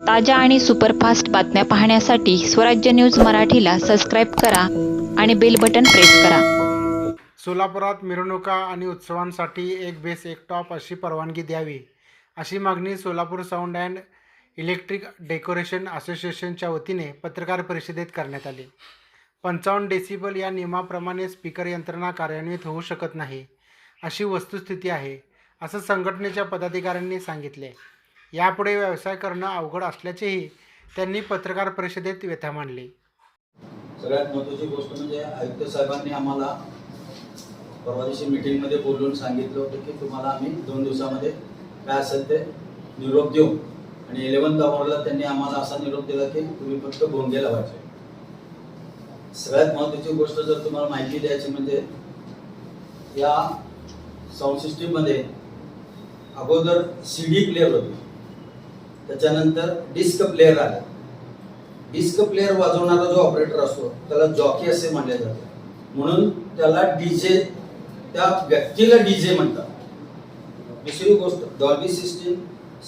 ताज्या आणि सुपरफास्ट बातम्या पाहण्यासाठी स्वराज्य न्यूज मराठीला सबस्क्राईब करा आणि बेल बटन प्रेस करा. सोलापुरात मिरवणुका आणि उत्सवांसाठी एक बेस एक टॉप अशी परवानगी द्यावी अशी मागणी Solapur sound and electric decoration असोसिएशनच्या वतीने पत्रकार परिषदेत करण्यात आली. पंचावन्न डेसिबल या नियमाप्रमाणे स्पीकर यंत्रणा कार्यान्वित होऊ शकत नाही अशी वस्तुस्थिती आहे असं संघटनेच्या पदाधिकाऱ्यांनी सांगितले. यापुढे व्यवसाय करणं अवघड असल्याचेही त्यांनी पत्रकार परिषदेत व्यथा मांडली. सगळ्यात महत्वाची गोष्ट म्हणजे आयुक्त साहेबांनी आम्हाला परवा दिवशी मीटिंगमध्ये बोलून सांगितलं होतं की तुम्हाला आम्ही दोन दिवसामध्ये काय असेल ते निरोप देऊ. आणि इलेव्हन्थ ऑगस्टला त्यांनी आम्हाला असा निरोप दिला की तुम्ही फक्त भोंगे लावायचे. सगळ्यात महत्त्वाची गोष्ट जर तुम्हाला माहिती द्यायची म्हणजे या साऊंड सिस्टीममध्ये अगोदर सी डी प्लेअर होती. त्याच्यानंतर डिस्क प्लेअर आले. डिस्क प्लेअर वाजवणारा जो ऑपरेटर असतो त्याला जॉकी असे म्हणले जाते. म्हणून त्याला डीजे त्या व्यक्तीला डीजे म्हणतात. दुसरी गोष्ट Dolby system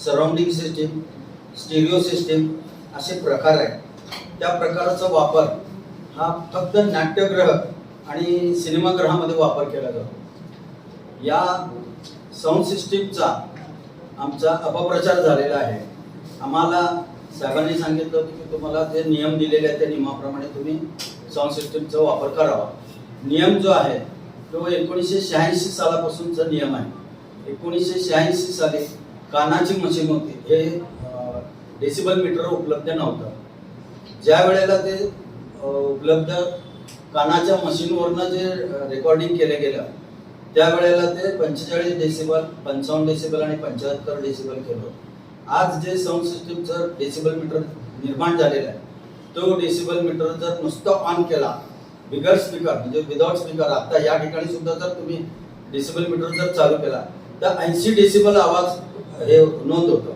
surrounding system stereo system असे प्रकार आहेत. त्या प्रकाराचा वापर हा फक्त नाट्यग्रह आणि सिनेमागृहामध्ये वापर केला जातो. या साऊंड सिस्टीमचा आमचा अपप्रचार झालेला आहे. आम्हाला साहेबांनी सांगितलं होतं की तुम्हाला जे नियम दिलेले आहेत त्या नियमाप्रमाणे तुम्ही साऊंड सिस्टीमचा वापर करावा. नियम जो आहे तो एकोणीसशे शहाऐंशी सालापासूनचा नियम आहे. एकोणीसशे शहाऐंशी साली कानाची मशीन होती. हे डेसिबल मीटर उपलब्ध नव्हतं. ज्या वेळेला ते उपलब्ध कानाच्या मशीनवरनं जे रेकॉर्डिंग केलं गेलं त्यावेळेला ते पंचेचाळीस डेसिबल पंचावन्न डेसिबल आणि पंच्याहत्तर डेसिबल केलं होतं. आज जे साऊंड सिस्टीमचं डेसिबल मीटर निर्माण झालेलं आहे तो डेसिबल मीटर जर नुसतं ऑन केला बिगर स्पीकर म्हणजे विदाउट स्पीकर आता या ठिकाणी सुद्धा जर तुम्ही डेसिबल मीटर जर चालू केला तर ऐंशी डेसिबल आवाज हे नोंद होतो.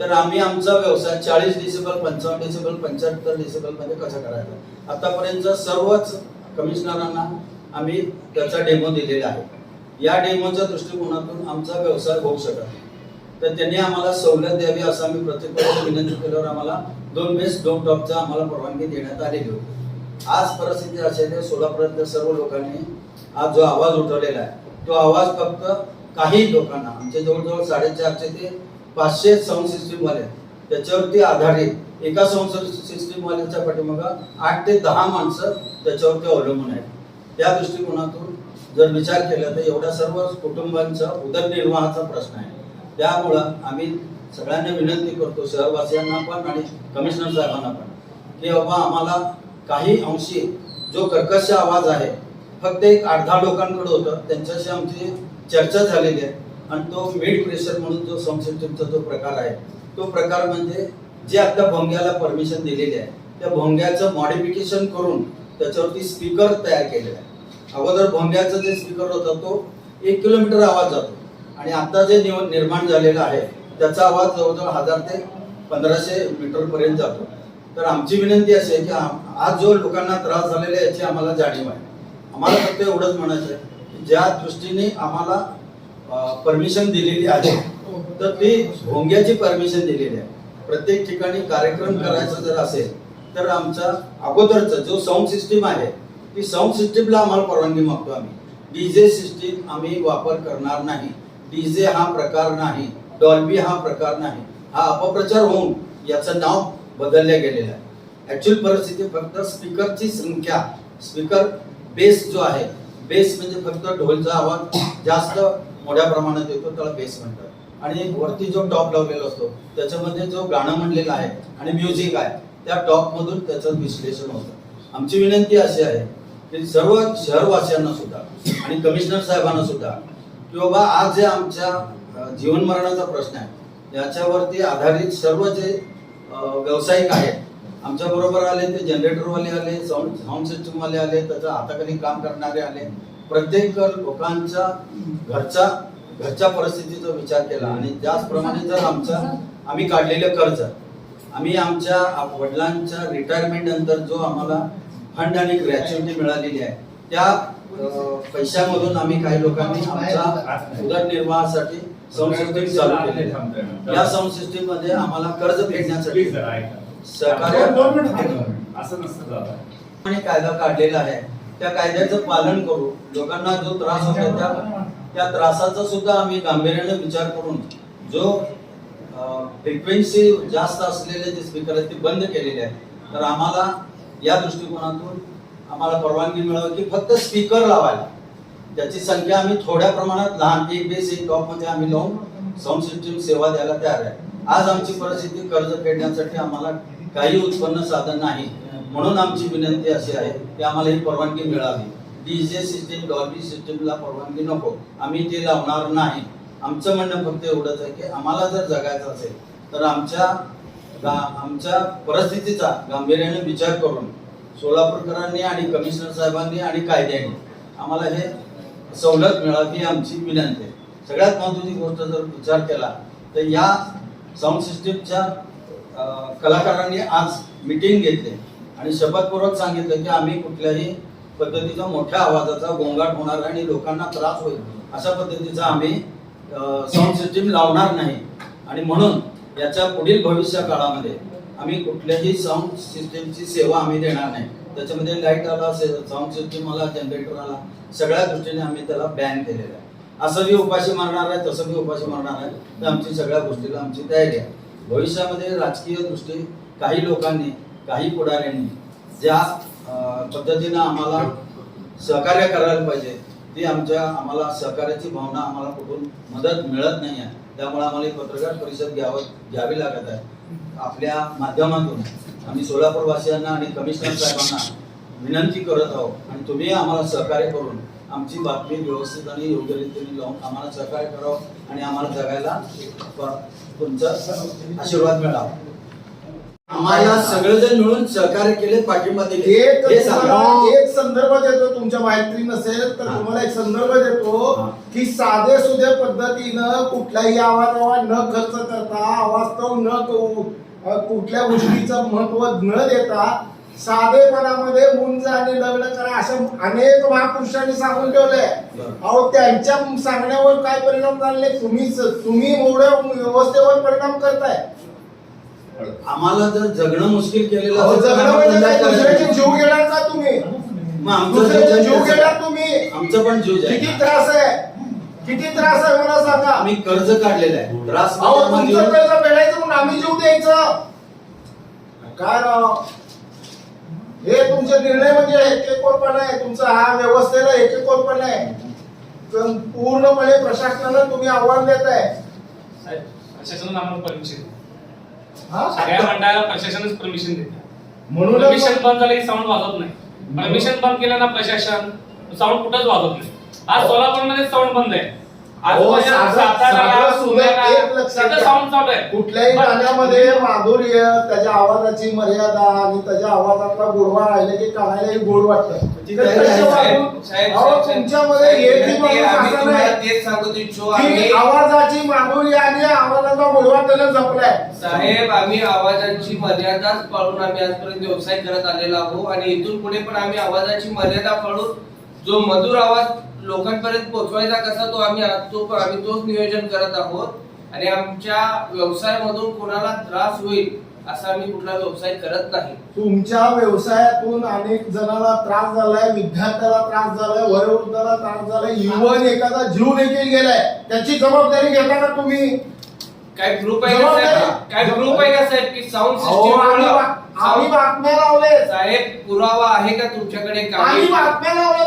तर आम्ही आमचा व्यवसाय चाळीस डेसिबल पंचावन्न डेसिबल पंच्याहत्तर डिसिबलमध्ये कसा करायचा? आतापर्यंत सर्वच कमिशनरांना आम्ही त्याचा डेमो दिलेला आहे. या डेमोच्या दृष्टिकोनातून आमचा व्यवसाय होऊ शकत नाही. तर त्यांनी आम्हाला सवलत द्यावी असं आम्ही प्रत्येक विनंती केल्यावर आम्हाला दोन बेस दोन टॉपचा आम्हाला परवानगी देण्यात आलेली होती. आज परिस्थिती अशी आहे सोलापुरातल्या सर्व लोकांनी आज जो आवाज उठवलेला आहे तो आवाज फक्त काही लोकांना आमच्या जवळजवळ साडेचारशे ते पाचशे साऊंड सिस्टीमवाले आहेत. त्याच्यावरती आधारित एका साऊंड सिस्टीमवाल्याच्या पाठीमागं आठ ते दहा माणसं त्याच्यावरती अवलंबून आहेत. त्या दृष्टिकोनातून जर विचार केला तर एवढ्या सर्व कुटुंबांचा उदरनिर्वाहाचा प्रश्न आहे. त्यामुळं आम्ही सगळ्यांना विनंती करतो शहरवासियांना पण आणि कमिशनर साहेबांना पण की बाबा आम्हाला काही अंशी जो कर्कश आवाज आहे फक्त एक आठ दहा लोकांकडे होतं त्यांच्याशी आमची चर्चा झालेली आहे. आणि तो मिड प्रेशर म्हणून जो साऊंड सिस्टमचा जो प्रकार आहे तो प्रकार म्हणजे जे आता भोंग्याला परमिशन दिलेली आहे त्या भोंग्याचं मॉडिफिकेशन करून त्याच्यावरती स्पीकर तयार केलेला आहे. अगोदर भोंग्याचं जे स्पीकर होता तो एक किलोमीटर आवाज जातो. आणि आता जे निर्माण झालेलं आहे त्याचा आवाज जवळजवळ हजार ते पंधराशे मीटर पर्यंत जातो. तर आमची विनंती अशी आहे की आज जो लोकांना त्रास झालेला आहे याची आम्हाला जाणीव आहे. आम्हाला फक्त एवढंच म्हणायचं आहे की ज्या दृष्टीने आम्हाला परमिशन दिलेली आहे तर ती भोंग्याची परमिशन दिलेली आहे. प्रत्येक ठिकाणी कार्यक्रम करायचा जर असेल तर आमचा अगोदरचा जो साऊंड सिस्टीम आहे ती साऊंड सिस्टीमला आम्हाला परवानगी मागतो आम्ही. डीजे सिस्टीम आम्ही वापर करणार नाही. डीजे हा प्रकार नाही डॉल्बी हा प्रकार नाही हा अपप्रचार होऊन याचं नाव बदलले गेलेलं आहे. ऍक्च्युअल परिस्थिती फक्त स्पीकरची संख्या स्पीकर बेस जो आहे बेस म्हणजे फक्त ढोलचा आवाज जास्त मोठ्या प्रमाणात येतो त्याला बेस म्हणतात. आणि वरती जो टॉप लावलेला असतो त्याच्यामध्ये जो गाणं म्हणलेलं आहे आणि म्युझिक आहे त्या टॉप मधून त्याचं विश्लेषण होतं. आमची विनंती अशी आहे की सर्व शहरवासियांना सुद्धा आणि कमिशनर साहेबांना सुद्धा की बाबा आज जे आमच्या जीवन मरणाचा प्रश्न आहे याच्यावरती आधारित सर्व जे व्यावसायिक आहेत आमच्या बरोबर आले ते जनरेटरवाले आले साऊंड साऊंड सिस्टमवाले आले त्याच्या हाताखाली काम करणारे आले प्रत्येक लोकांच्या घरचा घरच्या परिस्थितीचा विचार केला. आणि त्याचप्रमाणे जर आमचा आम्ही काढलेलं कर्ज आम्ही आमच्या वडिलांच्या रिटायरमेंट नंतर जो आम्हाला फंड आणि ग्रॅच्युटी मिळालेली आहे त्या पैशामधून आम्ही काही लोकांनी आमच्या उदरनिर्वाहासाठी साऊंड सिस्टीम चालू आहे. या साऊंड सिस्टीममध्ये आम्हाला कर्ज फेडण्यासाठी सहकार्य थांबा. असं नसतं आणि कायदा काढलेला आहे. त्या कायद्याचं पालन करू. लोकांना जो त्रास होतो त्या त्या त्रासाचा सुद्धा आम्ही गांभीर्याने विचार करून जो फ्रिक्वेन्सी जास्त असलेले जे स्पीकर आहेत ते बंद केलेले आहेत. तर आम्हाला या दृष्टिकोनातून आम्हाला परवानगी मिळावी की फक्त स्पीकर लावायला. त्याची संख्या आम्ही थोड्या प्रमाणात लहान एक बेस एक टॉपमध्ये आम्ही लावून साऊंड सिस्टीम सेवा द्यायला तयार आहे. आज आमची परिस्थिती कर्ज फेडण्यासाठी आम्हाला काही उत्पन्न साधन नाही. म्हणून आमची विनंती अशी आहे की आम्हाला ही परवानगी मिळावी. डीजे सिस्टीम डॉल्बी सिस्टीमला परवानगी नको. आम्ही ते लावणार नाही. आमचं म्हणणं फक्त एवढंच आहे की आम्हाला जर जगायचं असेल तर आमच्या आमच्या परिस्थितीचा गांभीर्याने विचार करून सोलापूरकरांनी आणि कमिशनर साहेबांनी आणि कायद्याने आम्हाला हे सवलत मिळावी ही आमची विनंती आहे. सगळ्यात महत्वाची गोष्ट जर विचार केला तर या साऊंड सिस्टीमच्या कलाकारांनी आज मिटिंग घेतली आणि शपथपूर्वक सांगितलं की आम्ही कुठल्याही पद्धतीचा मोठ्या आवाजाचा गोंगाट होणार आणि लोकांना त्रास होईल. अशा पद्धतीचा आम्ही साऊंड सिस्टीम लावणार नाही. आणि म्हणून याच्या पुढील भविष्य काळामध्ये आम्ही कुठल्याही साऊंड सिस्टीमची सेवा आम्ही देणार नाही. त्याच्यामध्ये लाइट आला साऊंड सिस्टीम आला जनरेटर आला सगळ्या दृष्टीने आम्ही त्याला बॅन केलेलं आहे. असं बी उपाशी मारणार आहे तसं बी उपाशी मारणार आहे. तर आमची सगळ्या गोष्टीला आमची तयारी आहे. भविष्यामध्ये राजकीय दृष्टी काही लोकांनी काही पुढाऱ्यांनी ज्या पद्धतीनं आम्हाला सहकार्य करायला पाहिजे ती आमच्या आम्हाला सहकार्याची भावना आम्हाला कुठून मदत मिळत नाही आहे. त्यामुळे आम्हाला पत्रकार परिषद घ्यावं घ्यावी लागत आहे. आपल्या माध्यमातून आम्ही सोलापूरवासियांना आणि कमिशनर साहेबांना विनंती करत आहोत आणि तुम्ही आम्हाला सहकार्य करून आमची बातमी व्यवस्थित आणि योग्य रीतीने लावून आम्हाला सहकार्य करावं आणि आम्हाला जगायला तुमचा आशीर्वाद मिळावा. आम्हाला सगळेजण मिळून सहकार्य केले पाठिंबा दिले एक हे सांगा तुम्हाला एक संदर्भ देतो तुमच्या माहिती नसेल तर हा. तुम्हाला एक संदर्भ देतो हा. की साधे सुधे पद्धतीनं कुठल्याही आवाजावर न खर्च करता अवास्तव न अ, कुठल्या गोष्टीचं महत्त्व न देता साधेपणामध्ये मुंज आणि लग्न करा असं अनेक महापुरुषांनी सांगून ठेवलंय. अहो त्यांच्या सांगण्यावर काय परिणाम झाले तुम्ही तुम्ही एवढ्या व्यवस्थेवर परिणाम करताय आम्हाला जर जगणं मुश्किल केलेलं अहो, असेल तर जगणं आम्हाला म्हणजे काय? दुसऱ्याचे. जीव घेणार का तुम्ही? मग आमचा दुसऱ्याचे जीव घेणार तुम्ही? आमचं पण जीव किती त्रास आहे? किती त्रास आहे मला सांगा. आम्ही कर्ज काढलेलं आहे. त्रास अहो म्हणजे तुमचं कर्ज फेडायचं म्हणून आम्ही जीव द्यायचं. काय राव? हे तुमचे निर्णय म्हणजे एकेकोरपणा आहे. तुमचा हा व्यवस्थेला एकेकोरपणा आहे. पण पूर्णपणे प्रशासनाला तुम्ही आव्हान देत आहे साहेब, प्रशासनानं आम्हाला परमिशन हा? सगळ्या मंडळाला प्रशासनच परमिशन देते. म्हणूनच परमिशन बंद झालं की साऊंड वाजत नाही. परमिशन बंद केलं ना प्रशासन साऊंड कुठंच वाजत नाही. आज सोलापूरमध्ये साऊंड बंद आहे. आहे. कुठल्याही गाण्यामध्ये माधुर्य त्याच्या आवाजाची मर्यादा आणि त्याच्या आवाजातला गोडवा राहिले की कानालाही गोड वाटतं. ती तयारी आहे, अहो, तुमच्यामध्ये माणूस असा नाही तेच सांगत इच्छो की आम्ही आवाजाची माधुर्य आणि आवाजाचा गोडवा त्याला जपलाय. साहेब आम्ही आवाजाची मर्यादाच पाळून आम्ही आजपर्यंत व्यवसाय करत आलेलो आहोत आणि इथून पुढे पण आम्ही आवाजाची मर्यादा पाळून जो मधुर आवाज लोकांपर्यंत पोहोचवायचा कसा तो आम्ही तो आम्ही तोच नियोजन करत आहोत. आणि आमच्या व्यवसायामधून कोणाला त्रास होईल असा आम्ही कुठला व्यवसाय करत नाही. तुमच्या व्यवसायातून अनेक जणांना त्रास झालाय विद्यार्थ्याला त्रास झालाय वयोवृद्धाला त्रास झालाय युवन एखादा जीव देखील गेलाय त्याची जबाबदारी घेता का तुम्ही? काय ग्रुप आहे का साहेब? काय ग्रुप आहे का साहेब? की साऊंड अहो, बा- आम्ही बातम्या लावले साहेब पुरावा आहे का तुमच्याकडे काही बातम्या लावले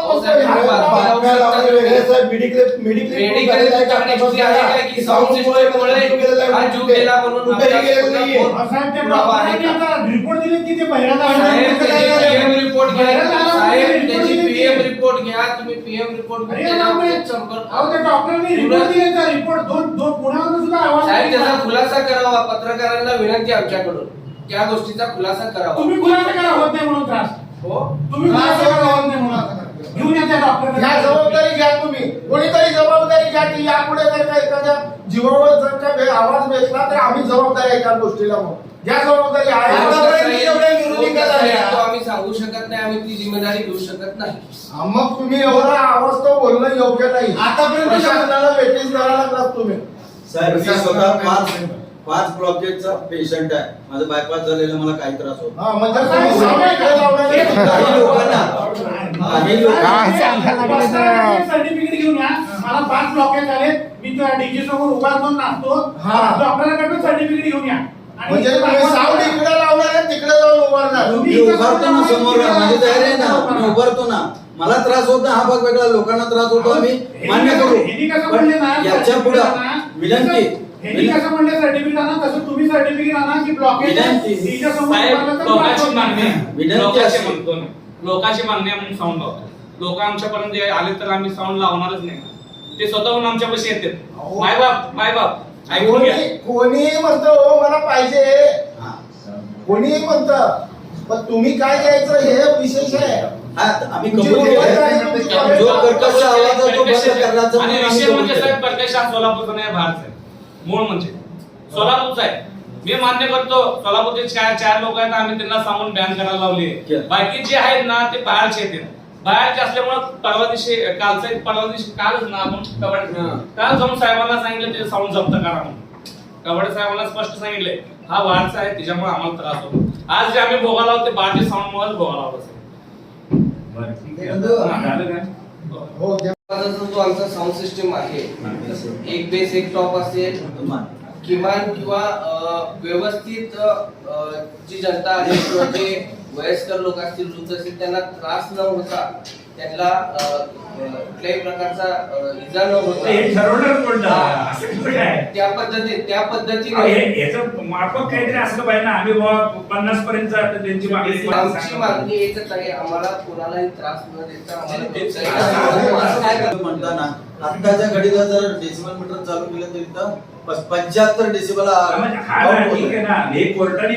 शकता वेगळे तुम्ही. साहेब, मेडिक्लेम- मेडिक्लेम मेडिकल झालेलं आहे का? तुमच्याकडे हिस्ट्री आहे का की साऊंड साऊंडमुळे सिस्टीममुळे गेलेलं आहे हा जीव कुठे? गेला म्हणून कुठेही आपल्याला गेलेलं नाहीये. पुरावा साहेब ते पुरावा आहे डॉक्टरांनी का? आता रिपोर्ट दिले की ते बहिराला साहेब त्याची पीएम रिपोर्ट घ्या आला साहेब report तुम्ही अरे संपर्क अहो त्या डॉक्टरांनी रिपोर्ट दिले का रिपोर्ट दोन दोन पुण्यावर सुद्धा आवाज साहेब दिला. त्याचा खुलासा करावा पत्रकारांना विनंती आमच्याकडून त्या गोष्टीचा खुलासा करावा. तुम्ही खुलासा करा होत नाही म्हणून त्रास. हो? तुम्ही खुलासा करा होत नाही म्हणून आता. घेऊन या त्या घ्या डॉक्टरकडे जबाबदारी घ्या तुम्ही. कोणीतरी जबाबदारी घ्या की यापुढे जर का एखाद्या जीवावर जर का बे- आवाज बेसला तर आम्ही जबाबदारी आहे त्या गोष्टीला मग घ्या जबाबदारी आहे आम्ही सांगू शकत नाही आम्ही ती जिम्मेदारी घेऊ शकत नाही. मग तुम्ही एवढा आवाज तो बोलणं योग्य नाही. आतापर्यंत वेटीस लागलात तुम्ही. साहेब स्वतः पाच पाच ब्लॉकेजचा पेशंट आहे. माझं बायपास झालेलं मला काही त्रास होत हा म्हणजे तुम्ही सावली इकडे लावणार आहे. काही लोकांना काही लोक सर्टिफिकेट घेऊन या. मला पाच ब्लॉकेज मी डीजे समोर उभा राहून नाचतो. हा. डॉक्टरांकडून सर्टिफिकेट घेऊन या. आणि म्हणजे इथे तुम्ही दाखवा. सावली इकडे लावणार आहे तिकडे जाऊन उभारणार मी उभारतो ना समोर माझी तयारी आहे ना मी उभारतो ना. मला त्रास होत नाही हा भाग वेगळा. लोकांना त्रास होतो आम्ही मान्य करू. ह्यांनी कसं म्हणले ना पण याच्यापुढे विनंती ह्यांनी कसं म्हणले सर्टिफिकेट आणा तसं तुम्ही सर्टिफिकेट आणा की ब्लॉकेज विनंती. साहेब लोकांची मागणी. आहे. विनंती लोकांची अशी. म्हणतो ना. लोकांची मागणी आहे म्हणून साऊंड लावतो लोक आमच्यापर्यंत आले तर आम्ही साऊंड लावणारच नाही ते स्वतःहून आमच्यापाशी येतात अहो. मायबाप मायबाप ऐकून घ्या कोणी कोणी म्हणतं हो मला पाहिजे हा. कोणी म्हणतं पण तुम्ही काय घ्यायचं हे विशेष आहे हा, आम्ही कबूल केलं. आणि तुमची जो क्वालिटी- कर्कश आवाज आहे तो बंद करण्याचं आणि म्हणून आम्ही विषय कबूल म्हणजे केलं. साहेब परदेश हा सोलापूरचा नाही बाहेरचा आहे मूळ म्हणजे. सोलापूरचा आहे. मी मान्य करतो सोलापूरचे चार चार लोक आहेत आम्ही त्यांना सांगून बॅन करायला लावली. बाकी जे आहेत ना ते बाहेरचे आहेत. बाहेरचे असल्यामुळे परवा दिवशी कालचा परवा दिवशी कालच ना आपण कबड्डी काल जाऊन साहेबांना सांगितलं ते साऊंड जप्त करा म्हणून. कबड्डी साहेबांना स्पष्ट सांगितलंय हा बाहेरचा आहे त्याच्यामुळे आम्हाला त्रास होतो. आज जे आम्ही भोगा लावतो ते बाहेरचे साऊंड मुळे भोगा लावतो साहेब. झालं काय? हो जो आमचा साऊंड सिस्टीम आहे एक बेस एक टॉप असेल किमान किंवा व्यवस्थित जी जनता आहे किंवा जे वयस्कर लोक असतील वृद्ध असतील त्यांना त्रास न होता त्यांना कुठल्याही प्रकारचा इजा न होता हे ठरवणार कोण हा. असं कुठे आहे? त्या पद्धती त्या अहो, पद्धतीने हे- याचं माफक काहीतरी असलं पाहिजे ना. आम्ही बाबा पन्नास पर्यंत त्यांची मागणी आमची मागणी एकच आहे आम्हाला कोणालाही त्रास न देता आम्हाला तेच- व्यवसाय म्हणताना आत्ताच्या घडीला जर डेसिमल मीटर चालू केलं तरी तर पंच्याहत्तर डेसिबल म्हणजे हा ना, ठीक आहे ना. हे कोर्टाने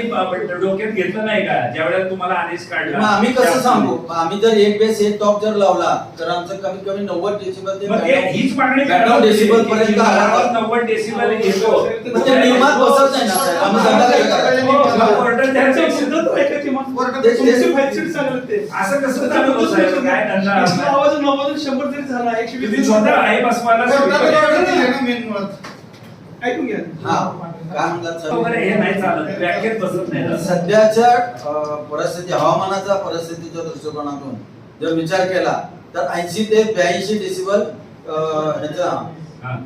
डोक्यात घेतलं नाही का? ज्या वेळेला तुम्हाला आदेश काढला. मग आम्ही कसं सांगू? आम्ही जर एक बेस एक टॉप जर लावला तर आमचं कमीत कमी नव्वद डेसिबल ते हीच मागणी डेसिबल पर्यंत तर- नव्वद डेसिबल घेतो. मग ते नियमात बसत नाही ना कोर्टात सिद्धच आहे का किमान? असं कसं चालू? काय धंदा? तुम्ही स्वतः आहे बसवायला हा काय म्हणतात सर वगैरे हे नाही चालत. व्याख्यात बसत नाही. ना. सध्याच्या परिस्थिती हवामानाच्या परिस्थितीच्या दृष्टिकोनातून जर विचार केला तर ऐंशी ते ब्याऐंशी डेसिबल ह्याचा हा.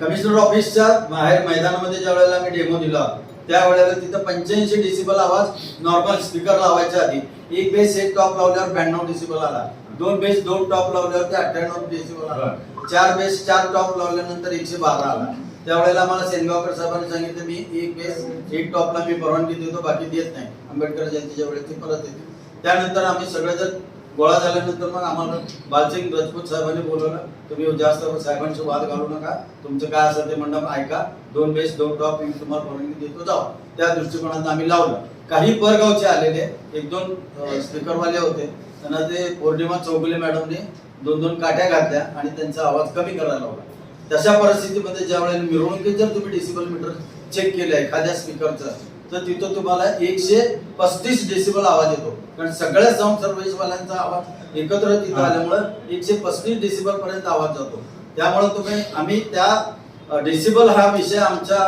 कमिशनर ऑफिसच्या बाहेर मैदानामध्ये ज्या वेळेला मी डेमो दिला त्यावेळेला तिथं पंच्याऐंशी डेसिबल आवाज नॉर्मल स्पीकर लावायच्या आधी एक बेस एक टॉप लावल्यावर ब्याण्णव डेसिबल आला. दोन बेस दोन टॉप लावल्यावर ते अठ्ठ्याण्णव डेसिबल आला. चार बेस चार टॉप लावल्यानंतर एकशे बारा आला. त्यावेळेला मला सेनगावकर साहेबांनी सांगितलं मी एक बेस एक टॉपला मी परवानगी देतो बाकी देत नाही. आंबेडकर जयंतीच्या वेळेस ते परत येते त्यानंतर आम्ही सगळे जर गोळा झाल्यानंतर मग आम्हाला बालसिंग राजपूत साहेबांनी बोलवलं तुम्ही जास्त साहेबांशी वाद घालू नका तुमचं काय असेल ते मंडप ऐका दोन बेस दोन टॉप मी तुम्हाला परवानगी देतो जाऊ त्या दृष्टिकोनात आम्ही लावलं. काही परगावचे आलेले एक दोन स्पीकरवाले होते त्यांना ते पौर्णिमा चौगुले मॅडमने दोन दोन काट्या घातल्या आणि त्यांचा आवाज कमी करायला लावला. तशा परिस्थितीमध्ये ज्या वेळेला मिरवणुकीत जर तुम्ही डेसिबल मीटर चेक केलं एखाद्या स्पीकरचं तर तिथं तुम्हाला एकशे पस्तीस डेसिबल आवाज येतो. कारण सगळ्या साऊंड सर्व्हिसवाल्यांचा आवाज एकत्र तिथं. आल्यामुळं एकशे पस्तीस डेसिबल पर्यंत आवाज जातो. त्यामुळे तुम्ही आम्ही त्या डेसिबल हा विषय आमच्या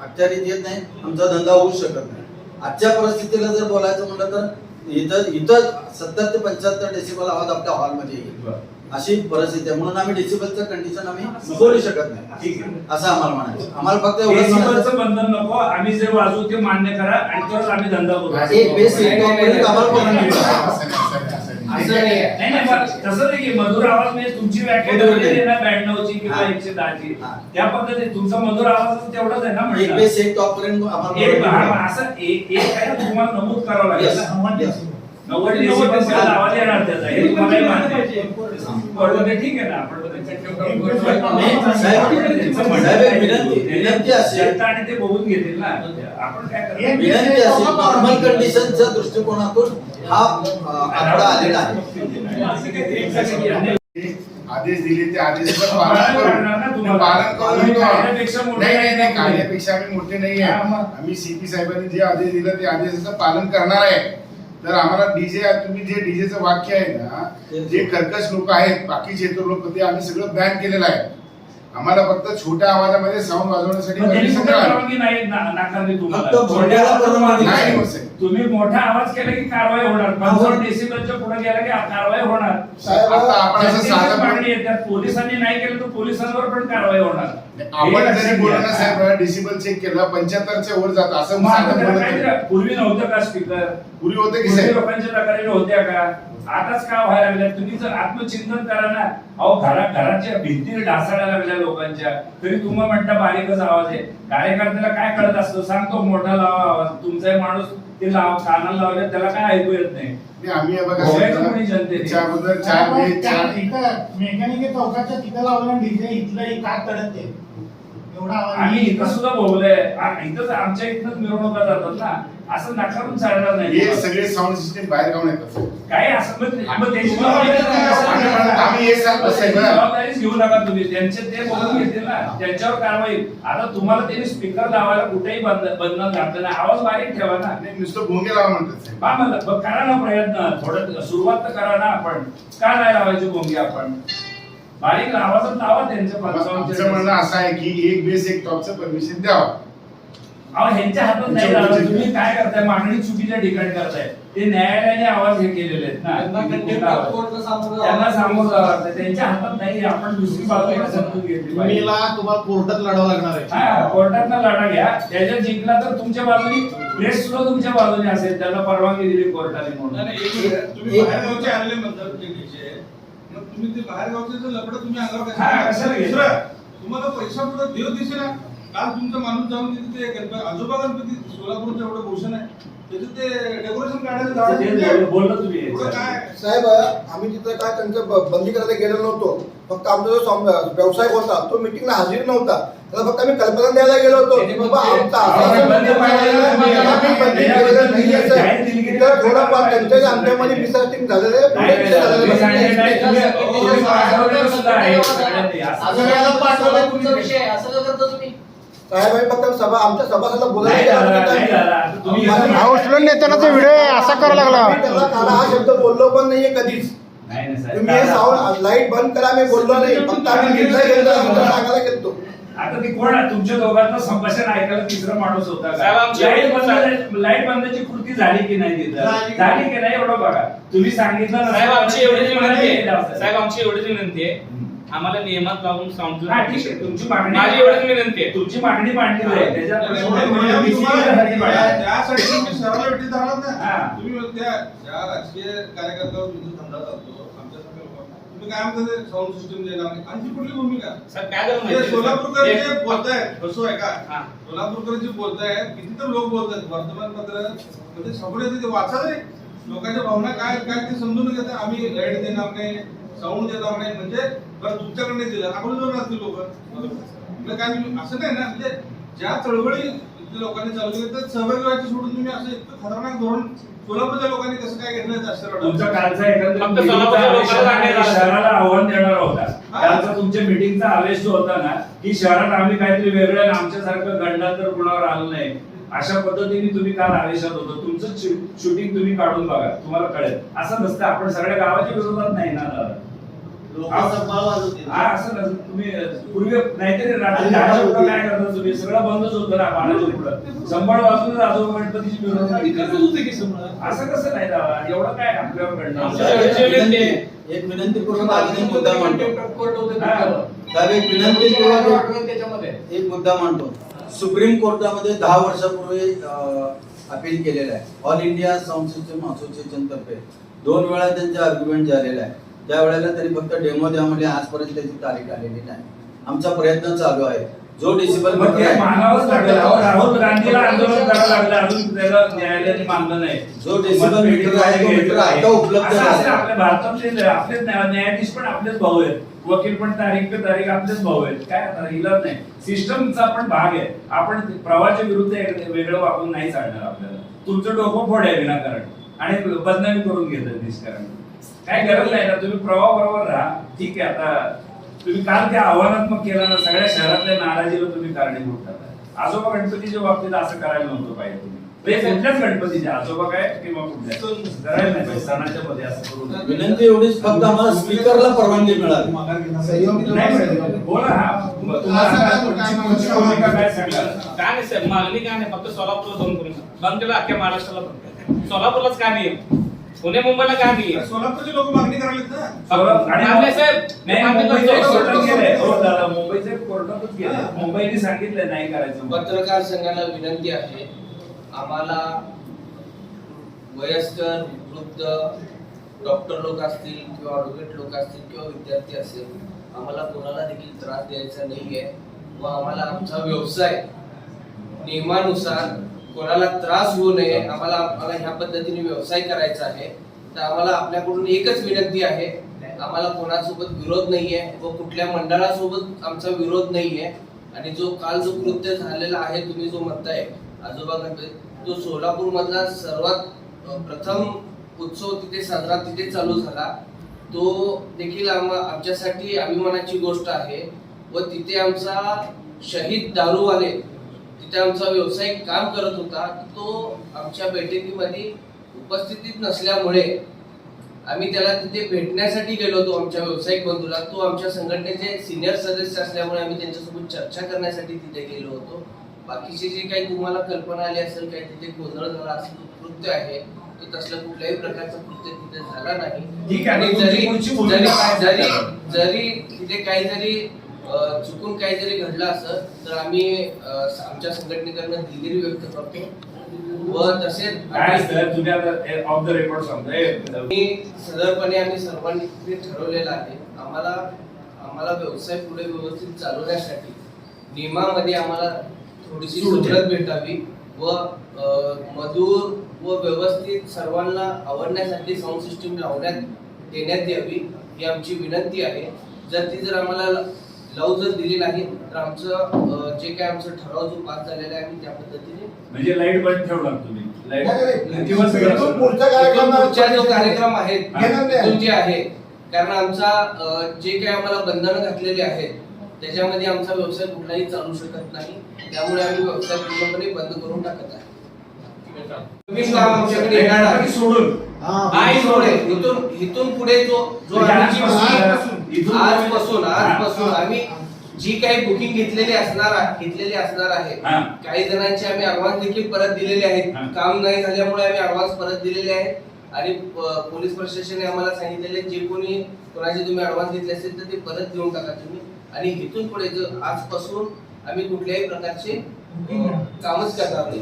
अखत्यारीत येत नाही आमचा धंदा होऊ शकत नाही. आजच्या परिस्थितीला जर बोलायचं म्हटलं तर इथं इथं सत्तर ते पंच्याहत्तर डेसिबल आवाज आपल्या हॉलमध्ये येईल. अशी परिस्थिती आहे म्हणून आम्ही डेसिबलचं कंडिशन आम्ही बोलू शकत नाही ठीक आहे असं आम्हाला म्हणायचं आम्हाला फक्त डेसिबलचं बंधन नको आम्ही जे वाजवू ते मान्य करा आणि तरच आम्ही धंदा करू एक बेस एक टॉप पर्यंत आम्हाला परवानगी नाही. नाही नाही पण तसं नाही की मधुर आवाज म्हणजे तुमची व्याख्या मधुर ठरलेली आहे ना नाही. ब्याण्णवची किंवा हा. एकशे दहाची हा. त्या पद्धतीने तुमचा मधुर आवाज तेवढाच आहे ना एक म्हटलं बेस एक टॉप पर्यंत आम्हाला एक परवानगी द्या. असं एक एक आहे ना तुम्हाला नमूद करावं लागेल Yes. ना. Yes. नव्वद डेसिबल पर्यंत आवाज येणार त्याचा. हे तुम्हालाही मान्य आहे. बरोबर आहे, ठीक आहे ना. आपण नाही, साहेब साहेब एक विनंती विनंती अशी जनता आणि ते बघून घेतील ना. आपण काय करणार? विनंती अशी नॉर्मल कंडिशनच्या दृष्टिकोनातून हा अ, आलेला आहे. आदेश दिले ते आदेशाचं पालन पालन करणार ना करू तुम्हाला. पालन करू आम्ही नका. कायद्यापेक्षा मोठे नाही नाही नाही. नाही. कायद्यापेक्षा आम्ही मोठे नाही हा, आहे मग. आम्ही सीपी साहेबांनी जे आदेश दिला ते आदेशाचं पालन करणार आहे. तर आम्हाला डीजे तुम्ही जे डीजेचं वाक्य आहे ना जे कर्कश लोक आहेत बाकीचे लोक ते आम्ही सगळं बॅन केलेलं आहे. आम्हाला फक्त छोट्या आवाजामध्ये साऊंड वाजवण्यासाठी नाही तुम्ही मोठा आवाज केला की कारवाई होणार. पंचावन्न डेसिबलच्या पुढे गेला की कारवाई होणार. साहेब, आता आपण असं जनतेची साधं मागणी आहे त्यात पोलिसांनी नाही केलं तर पोलिसांवर पण कारवाई होणार. हे आपण लक्षात जरी बोललो ना घ्या. साहेब डिसिबल चेक केला पंच्याहत्तरच्या वर जात असं मग आता साधं त्याला बोलत काय नाही. करा? पूर्वी नव्हतं का स्पीकर पूर्वी होते की पूर्वी साहेब. लोकांच्या तक्रारी होत्या का? आताच का व्हायला लागल्या? तुम्ही जर आत्मचिंतन करा ना. अहो घरा घराच्या भिंती ढासळायला लागल्या लोकांच्या. तरी तुम्ही म्हणता बारीकच आवाज आहे. कार्यकर्त्याला काय कळत असतो? सांगतो मोठा लावा आवाज. तुमचा एक माणूस ते लाव कानाला लावले त्याला काय ऐकू येत नाही. आम्ही हे बघा कोणी जनतेने? त्याच्या अगोदर चार वेळेस चार मेकॅनिक चौकाच्या तिथं लावलं डीजे का एवढा आवाज आम्ही इथं सुद्धा बोललोय. आ- इथंच आमच्या इथनच मिरवणुका जातात ना. असं नकारून चालणार नाही. हे सगळे साऊंड सिस्टीम बाहेर गावून येतात. काय असं. जबाबदारीच घेऊ नका तुम्ही. त्यांचे ते बघून घेतील ना. त्यांच्यावर कारवाई आता तुम्हाला त्यांनी स्पीकर लावायला कुठेही बंद बंधन घातलं नाही. आवाज बारीक ठेवा ना. नुसतं भोंगे लावा म्हणतात बा करा ना प्रयत्न. थोडं सुरुवात तर करा ना आपण. का नाही लावायची भोंगी आपण? बारीक आवाजात लावा त्यांच्या असं आहे की एक बेस एक टॉपचं परमिशन द्यावा. अहो ह्यांच्या हातात नाही लावलं तुम्ही काय करताय? मागणी चुकीच्या ठिकाणी करताय. ते न्यायालयाने आवाज हे केलेले आहेत ना. त्यांना सामोरं जावं लागतं. त्यांच्या हातात नाही आपण दुसरी बाजू. समजून घेतली पाहिजे. तुम्हाला तुम्हाला कोर्टात लढावं लागणार आहे. हा कोर्टात लढा घ्या. त्याच्यात जिंकला तर तुमच्या बाजूने प्रेस सुद्धा तुमच्या बाजूने असेल. त्याला परवानगी दिली कोर्टाने म्हणून. तुम्ही बाहेरगावचे आलेले म्हणतात ते विषय मग तुम्ही ते बाहेरगावचे लपड तुम्ही अंगावर हा, कशाला कशाला घेता? दुसरं, तुम्हाला पैसा पुढे देव दिसेल ना काल तुमचा माणूस जाऊन तिथे ते गणपती आजोबा गणपती सोलापूरचं एवढं भूषण आहे? त्याचं ते डेकोरेशन काढायचं ते झाड बोल- बोललं तुम्ही एवढं काय? साहेब आम्ही तिथं काय त्यांचं ब- बंदी करायला गेलो नव्हतो. फक्त आमचा जो सम- व्यवसाय होता तो मिटिंगला हजर नव्हता. त्याला फक्त आम्ही कल्पना द्यायला गेलो होतो. की बाबा आमचा बंदी. आम्ही बंदी केलेलं साहेब. तिथं थोडंफार त्यांच्या आमच्यामध्ये झालेलं आहे झालेलं. नाही, सुद्धा आहे. सगळ्यांनी. असं तुमचा विषय असं का करता तुम्ही. फक्त सभा आमच्या बोलायला हा उचलून नेताना तो व्हिडिओ असा करायला लागला. आम्ही त्याला काला हा शब्द बोललो पण नाहीये कधीच. नाही. तुम्ही हे साऊंड लाइट बंद करा मी बोललो नाही. फक्त आम्ही निर्णय घेतला सांगायला गेलतो आता ती कोण आहे? तुमच्या दोघांचं संभाषण ऐकायला तिसरा माणूस होता लाइट एवढी- बंद लाइट बंदची कृती झाली की नाही तिथं? झाली. झाली की नाही एवढं बघा. तुम्ही सांगितलं साहेब आमची एवढीच विनंती आहे. साहेब आमची एवढीच विनंती आहे. आम्हाला नियमात लावून हा, ठीक आहे. तुमची मागणी माझी एवढीच विनंती आहे. तुमची मागणी मांडली त्याच्यात. एवढं म्हणजे त्यासाठी तुम्ही सरळ हा. ना तुम्ही त्या ज्या राजकीय कार्यकर्त्यावर तुमचा धंदा चालतो तुम्ही काय म्हणता साऊंड सिस्टम देणार नाही आणि ती कुठली भूमिका? सर काय झालं ते माहिती सोलापूरकर आहे? जे एक- बोलतायत बसू आहे का? हा. सोलापूरकर जे बोलतायत किती तर लोक बोलतायत वर्तमानपत्र म्हणजे सगळे ते वाचा रे लोकांच्या भावना काय काय ते समजून घेतात. आम्ही लाइट देणार नाही साऊंड देणार नाही. म्हणजे बरं तुमच्याकडे दिलं? आपण जोर असतील लोक. काय असं नाही ना. म्हणजे ज्या चळवळी लोकांनी चालू केली तर सहभागी व्हायचं सोडून तुम्ही असं इतकं खतरनाक धोरण सोलापूरच्या लोकांनी कसं काय घेतलं तुमचा कालचा. शहराला आव्हान देणारा होता. हा. कालचा तुमच्या मीटिंगचा आवेश जो होता ना की शहरात आम्ही काहीतरी वेगळं आणि आमच्यासारखं गंडांतर कुणावर आलं नाही. अशा पद्धतीने तुम्ही काल आवेशात होतो. तुमचं शूटिंग तुम्ही काढून बघा. तुम्हाला कळेल. असं नसतं. आपण सगळ्या गावाच्या विरोधात नाही ना दादा. असं नसतं तुम्ही पूर्वी नाहीतरी रात्री काय करता तुम्ही सगळं बंदच होतं ना पुढं. आजोबा गणपतीची मिरवणूक असं कसं नाही दादा एवढं काय आपल्यावर घडणार. एक विनंती पूर्वक आम्ही एक मुद्दा मांडतो. हा. साहेब एक विनंती त्याच्यामध्ये? एक मुद्दा मांडतो. सुप्रीम कोर्टामध्ये दहा वर्षापूर्वी अपील केलेलं आहे. All India sound system association तर्फे दोन वेळा त्यांचे आर्ग्युमेंट झालेला आहे. त्यावेळेला त्यांनी फक्त डेमो द्या म्हणजे आजपर्यंत त्याची तारीख आलेली नाही. आमचा प्रयत्न चालू आहे. जो डिसिबल जो decibel meter आहे, तो meter आता उपलब्ध आपलेच न्याय- न्यायाधीश पण आपलेच भाऊ आहेत. वकील पण तारीख पे तारीख आपलेच भाऊ आहेत. काय आता इलाज नाही. सिस्टमचा पण भाग आहे. आपण प्रवाहाच्या विरुद्ध वेगळं वापरून नाही चालणार आपल्याला. तुमचं डोकं फोड आहे विनाकारण. आणि बदनामी करून घेतात निष्कारण. काय गरज नाही ना तुम्ही प्रवाह बरोबर राहा. ठीक आहे आता तुम्ही काल त्या आव्हानात्मक केलं ना सगळ्या शहरातल्या नाराजीला तुम्ही कारणीभूत करताय आजोबा गणपतीच्या बाबतीत असं करायला नव्हतं पाहिजे तुम्ही. म्हणजे कुठल्याच गणपतीच्या आजोबा काय किंवा कुठल्या. करायला नाही पाहिजे सणाच्या मध्ये असं करून. विनंती एवढीच फक्त आम्हाला स्पीकरला परवानगी मिळाली. नाही, बोला हा. तुम्हाला तुमची पुढची भूमिका काय सांगाल काय नाही साहेब मागणी काय नाही फक्त सोलापूरला करून बंद केलं अख्ख्या महाराष्ट्राला बंद. सोलापूरलाच का नाही? पुणे मुंबईला का नाही सोलापूरचे लोक मागणी करायला ना सोलापूर- आणि मान्य साहेब. नाही मान्य मुंबईचे करतो. कोर्टात गेलंय. हो दादा मुंबईचे कोर्टातच गेले मुंबईने सांगितलंय नाही करायचं पत्रकार संघाला विनंती आहे आम्हाला वयस्कर वृद्ध डॉक्टर लोक असतील किंवा ॲडव्होकेट लोक असतील किंवा विद्यार्थी असेल आम्हाला कोणाला देखील त्रास द्यायचा नाहीये व आम्हाला आमचा व्यवसाय नियमानुसार कोणाला त्रास होऊ नये आम्हाला आम्हाला ह्या पद्धतीने व्यवसाय करायचा आहे तर आम्हाला आपल्याकडून एकच विनंती आहे आम्हाला कोणासोबत विरोध नाहीये व कुठल्या मंडळासोबत आमचा विरोध नाहीये. आणि जो काल जो कृत्य झालेला आहे तुम्ही जो म्हणताय आजोबा गणपती तो सोलापूर मधला सर्वात प्रथम उत्सव तिथे साजरा तिथे चालू झाला. तो देखील आमच्यासाठी अभिमानाची गोष्ट आहे व तिथे आमचा शहीद दारूवाले तिथे आमचा व्यावसायिक काम करत होता तो आमच्या बैठकीमध्ये उपस्थितीत नसल्यामुळे आम्ही त्याला तिथे भेटण्यासाठी गेलो होतो आमच्या व्यावसायिक बंधूला. तो आमच्या संघटनेचे सिनियर सदस्य असल्यामुळे आम्ही त्यांच्यासोबत चर्चा करण्यासाठी तिथे गेलो होतो. बाकीचे जे काही तुम्हाला कल्पना आली असेल काही तिथे गोंधळ झाला असेल तो कृत्य आहे तो तसल्या कुठल्याही प्रकारचं कृत्य तिथे झाला नाही. ठीक आहे, जरी जरी जरी तिथे काही जरी चुकून काही जरी घडलं असं तर आम्ही आमच्या संघटनेकडनं दिलगिरी व्यक्त करतो. व तसेच ऑफ द रेकॉर्ड मी सदरपणे आम्ही सर्वांनी ठरवलेलं आहे आम्हाला आम्हाला व्यवसाय पुढे व्यवस्थित चालवण्यासाठी नियमामध्ये आम्हाला थोडीशी सूट सवलत भेटावी व अ, मजूर व व्यवस्थित सर्वांना आवडण्यासाठी साऊंड सिस्टीम लावण्यात देण्यात यावी ही आमची विनंती आहे. जर ती जर आम्हाला लावू जर दिली नाही तर आमचं जे काय आमचं ठराव जो पास झालेला आहे आम्ही त्या पद्धतीने म्हणजे लाइट बंद ठेवणार तुम्ही. जो कार्यक्रम. इथून जे आहे कारण आमचा जे काही आम्हाला बंधनं घातलेली आहेत त्याच्यामध्ये आमचा व्यवसाय कुठलाही चालू शकत नाही. त्यामुळे आम्ही व्यवसाय पूर्णपणे बंद करून टाकत आहे. इथून इथून पुढे जो जो आजपासून- आजपासून आम्ही जी काही बुकिंग घेतलेली असणार घेतलेली असणार आहे काही जणांचे आम्ही अडव्हान्स देखील परत दिलेले आहेत काम नाही झाल्यामुळे आम्ही ऍडव्हान्स परत दिलेले आहेत आणि पोलीस प्रशासनाने आम्हाला सांगितलेले जे कोणी कोणाचे तुम्ही ऍडव्हान्स घेतले असेल तर ते परत देऊन टाका तुम्ही आणि इथून पुढे आजपासून आम्ही कुठल्याही प्रकारचे कामच करणार नाही.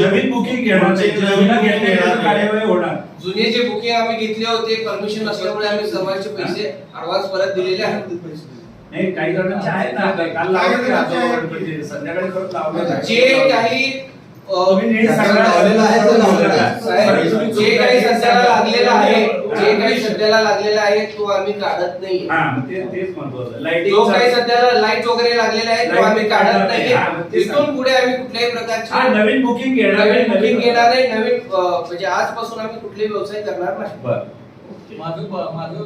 नवीन बुकिंग घेणार. नवीन घेतलेलं कार्यवाही होणार. जुने जे बुकिंग आम्ही घेतले होते परमिशन नसल्यामुळे आम्ही सर्वांचे पैसे ऍडव्हान्स परत दिलेले आहेत. नाही काही जणांचे आहेत ना. काल लावले. संध्याकाळी परत लावले जे काही जे काही लागलेलं आहे जे काही सध्याला लागलेलं आहे तो आम्ही काढत नाही हा मग ते तेच महत्वाचं. जो काही सध्याला लाइट वगैरे लागलेला आहे तो आम्ही काढत हा, नाहीये ते इथून पुढे आम्ही कुठल्याही हा प्रकारचे नवीन बुकिंग घेणार नवीन नाही, बुकिंग घेणार नाही नवीन अ, म्हणजे आजपासून आम्ही कुठलेही व्यवसाय करणार नाही. बरं. माझं माझं